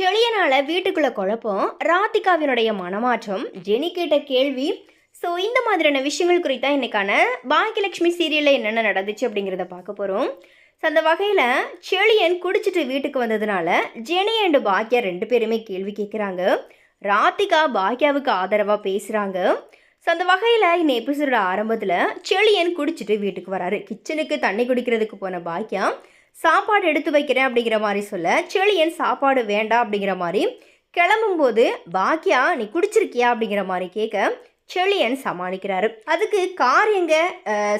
செழியனால வீட்டுக்குள்ள குழப்பம் ராதிகாவினுடைய மனமாற்றம் ஜெனி கேட்ட கேள்வி. ஸோ இந்த மாதிரியான விஷயங்கள் குறித்தா இன்னைக்கான பாக்கியலட்சுமி சீரியலில் என்னென்ன நடந்துச்சு அப்படிங்கிறத பார்க்க போகிறோம் ஸோ அந்த வகையில் செழியன் குடிச்சிட்டு வீட்டுக்கு வந்ததுனால ஜெனி அண்டு பாக்கியா ரெண்டு பேருமே கேள்வி கேட்குறாங்க ராதிகா பாக்கியாவுக்கு ஆதரவாக பேசுகிறாங்க ஸோ அந்த வகையில் இந்த எபிசோட ஆரம்பத்தில் செழியன் குடிச்சிட்டு வீட்டுக்கு வராரு. கிச்சனுக்கு தண்ணி குடிக்கிறதுக்கு போன பாக்கியா சாப்பாடு எடுத்து வைக்கிறேன் அப்படிங்கிற மாதிரி சொல்ல செழியன் சாப்பாடு வேண்டாம் அப்படிங்கிற மாதிரி கிளம்பும்போது பாக்கியா நீ குடிச்சிருக்கியா? அப்படிங்கிற மாதிரி கேட்க செழியன் சமாளிக்கிறாரு. அதுக்கு கார் எங்க?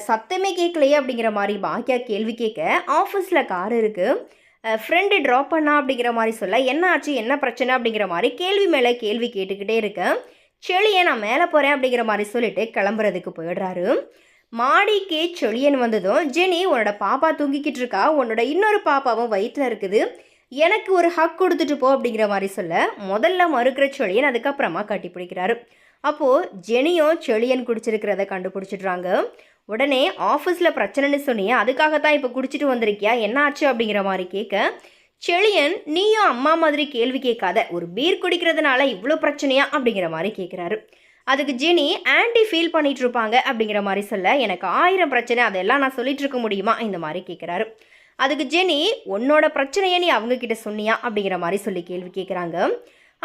சத்தமே கேட்கலையே அப்படிங்கிற மாதிரி பாக்கியா கேள்வி கேட்க ஆஃபீஸில் கார் இருக்குது ஃப்ரெண்டு ட்ராப் பண்ணா அப்படிங்கிற மாதிரி சொல்ல என்ன ஆச்சு? என்ன பிரச்சனை? அப்படிங்கிற மாதிரி கேள்வி மேலே கேள்வி கேட்டுக்கிட்டே இருக்கேன் செழியன் நான் மேலே போகிறேன் அப்படிங்கிற மாதிரி சொல்லிட்டு கிளம்புறதுக்கு போயிடுறாரு. மாடிக்கு செழியன் வந்ததும் ஜெனி உன்னோட பாப்பா தூங்கிக்கிட்டு இருக்கா? உன்னோட இன்னொரு பாப்பாவும் வயிற்றில் இருக்குது. எனக்கு ஒரு ஹக் கொடுத்துட்டு போ அப்படிங்கிற மாதிரி சொல்ல முதல்ல மறுக்கிற செழியன் அதுக்கப்புறமா கட்டி பிடிக்கிறாரு. அப்போது ஜெனியும் செழியன் குடிச்சிருக்கிறத கண்டுபிடிச்சிடுறாங்க. உடனே ஆஃபீஸில் பிரச்சனைன்னு சொன்னியே அதுக்காக தான் இப்போ குடிச்சிட்டு வந்திருக்கியா? என்ன ஆச்சு? அப்படிங்கிற மாதிரி கேட்க செழியன் நீயும் அம்மா மாதிரி கேள்வி கேட்காத. ஒரு பீர் குடிக்கிறதுனால இவ்வளோ பிரச்சனையா? அப்படிங்கிற மாதிரி கேட்குறாரு. அதுக்கு ஜெனி ஆன்டி ஃபீல் பண்ணிட்டு இருப்பாங்க அப்படிங்கிற மாதிரி சொல்ல எனக்கு ஆயிரம் பிரச்சனை அதெல்லாம் நான் சொல்லிட்டு இருக்க முடியுமா? இந்த மாதிரி கேட்குறாரு அதுக்கு ஜெனி உன்னோட பிரச்சனையை நீ அவங்க கிட்ட சொன்னியா? அப்படிங்கிற மாதிரி சொல்லி கேள்வி கேட்குறாங்க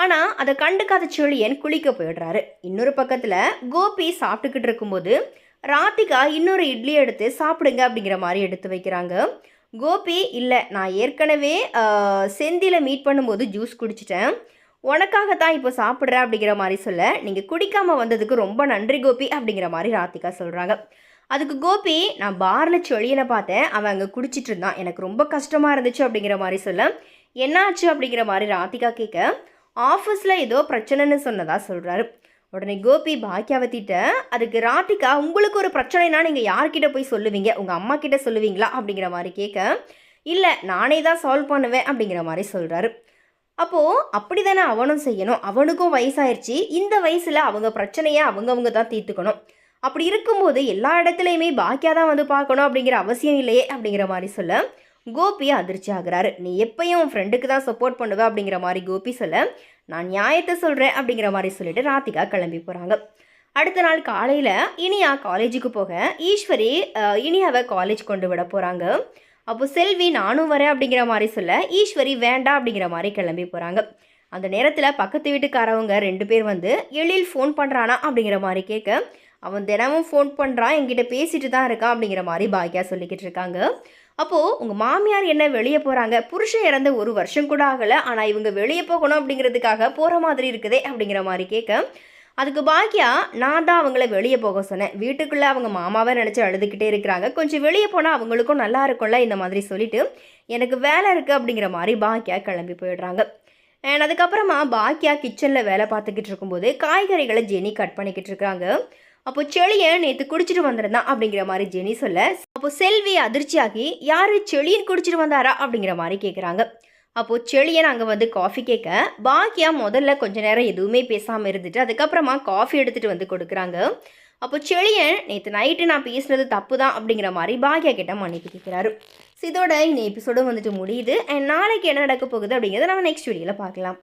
ஆனால் அதை கண்டுக்காத செழியன் குளிக்க போயிடுறாரு. இன்னொரு பக்கத்தில் கோபி சாப்பிட்டுக்கிட்டு இருக்கும்போது ராதிகா இன்னொரு இட்லி எடுத்து சாப்பிடுங்க அப்படிங்கிற மாதிரி எடுத்து வைக்கிறாங்க. கோபி இல்லை நான் ஏற்கனவே செந்தியில் மீட் பண்ணும்போது ஜூஸ் குடிச்சிட்டேன். உனக்காகத்தான் இப்போ சாப்பிட்றேன் அப்படிங்கிற மாதிரி சொல்ல நீங்கள் குடிக்காமல் வந்ததுக்கு ரொம்ப நன்றி கோபி அப்படிங்கிற மாதிரி ராதிகா சொல்கிறாங்க அதுக்கு கோபி நான் பாரில் செழியனை பார்த்தேன் அவன் அங்கே குடிச்சிட்டு இருந்தான். எனக்கு ரொம்ப கஷ்டமாக இருந்துச்சு அப்படிங்கிற மாதிரி சொல்ல என்னாச்சு? அப்படிங்கிற மாதிரி ராதிகா கேட்க ஆஃபீஸில் ஏதோ பிரச்சனைன்னு சொன்னதாக சொல்கிறாரு உடனே கோபி பாக்கியாவத்திட்ட அதுக்கு ராதிகா உங்களுக்கு ஒரு பிரச்சனைனா நீங்கள் யார்கிட்ட போய் சொல்லுவீங்க? உங்கள் அம்மா கிட்ட சொல்லுவீங்களா? அப்படிங்கிற மாதிரி கேட்க இல்லை நானே தான் சால்வ் பண்ணுவேன் அப்படிங்கிற மாதிரி சொல்கிறாரு அப்போது அப்படி தானே அவனும் செய்யணும். அவனுக்கும் வயசாயிருச்சு. இந்த வயசில் அவங்க பிரச்சனையை அவங்கவுங்க தான் தீர்த்துக்கணும். அப்படி இருக்கும்போது எல்லா இடத்துலையுமே பாக்கியாக தான் வந்து பார்க்கணும் அப்படிங்கிற அவசியம் இல்லையே அப்படிங்கிற மாதிரி சொல்ல கோபி அதிர்ச்சி ஆகிறாரு. நீ எப்பயும் உன் ஃப்ரெண்டுக்கு தான் சப்போர்ட் பண்ணுவ அப்படிங்கிற மாதிரி கோபி சொல்ல நான் நியாயத்தை சொல்கிறேன் அப்படிங்கிற மாதிரி சொல்லிட்டு ராத்திகா கிளம்பி போகிறாங்க அடுத்த நாள் காலையில் இனியா காலேஜுக்கு போக ஈஸ்வரி இனியாவை காலேஜ் கொண்டு விட போகிறாங்க அப்போ செல்வி நானும் வரேன் அப்படிங்கிற மாதிரி சொல்ல ஈஸ்வரி வேண்டாம் அப்படிங்கிற மாதிரி கிளம்பி போகிறாங்க அந்த நேரத்தில் பக்கத்து வீட்டுக்காரவங்க ரெண்டு பேர் வந்து எழில் ஃபோன் பண்ணுறானா அப்படிங்கிற மாதிரி கேட்க அவன் தினமும் ஃபோன் பண்ணுறான் என்கிட்ட பேசிட்டு தான் இருக்கான் அப்படிங்கிற மாதிரி பாக்கியா சொல்லிக்கிட்டு இருக்காங்க. அப்போது உங்கள் மாமியார் என்ன வெளியே போகிறாங்க புருஷன் இறந்து ஒரு வருஷம் கூட ஆகலை ஆனால் இவங்க வெளியே போகணும் அப்படிங்கிறதுக்காக போகிற மாதிரி இருக்குதே அப்படிங்கிற மாதிரி கேட்க அதுக்கு பாக்கியா நான் தான் அவங்கள வெளியே போக சொன்னேன். வீட்டுக்குள்ளே அவங்க மாமாவை நினச்சி அழுதுகிட்டே இருக்கிறாங்க. கொஞ்சம் வெளியே போனால் அவங்களுக்கும் நல்லா இருக்கும்ல இந்த மாதிரி சொல்லிட்டு எனக்கு வேலை இருக்குது அப்படிங்கிற மாதிரி பாக்கியா கிளம்பி போயிடுறாங்க. அண்ட் அதுக்கப்புறமா பாக்கியா கிச்சனில் வேலை பார்த்துக்கிட்டு இருக்கும்போது காய்கறிகளை ஜெனி கட் பண்ணிக்கிட்டு இருக்காங்க. அப்போ செளியை நேற்று குடிச்சிட்டு வந்திருந்தான் அப்படிங்கிற மாதிரி ஜெனி சொல்ல அப்போ செல்வி அதிர்ச்சியாகி யார் செழியன் குடிச்சிட்டு வந்தாரா? அப்படிங்கிற மாதிரி கேட்குறாங்க அப்போது செழியன் அங்கே வந்து காஃபி கேட்க பாக்கியா முதல்ல கொஞ்ச நேரம் எதுவுமே பேசாமல் இருந்துட்டு அதுக்கப்புறமா காஃபி எடுத்துகிட்டு வந்து கொடுக்குறாங்க. அப்போ செழியன் நேற்று நைட்டு நான் பேசுனது தப்பு தான் அப்படிங்கிற மாதிரி பாக்கியா கிட்ட மன்னிப்பு கேட்குறாரு ஸோ இதோட இந்த எபிசோடும் வந்துட்டு முடியுது. அண்ட் நாளைக்கு என்ன நடக்க போகுது அப்படிங்கிறத நம்ம நெக்ஸ்ட் வீடியோவில் பார்க்கலாம்.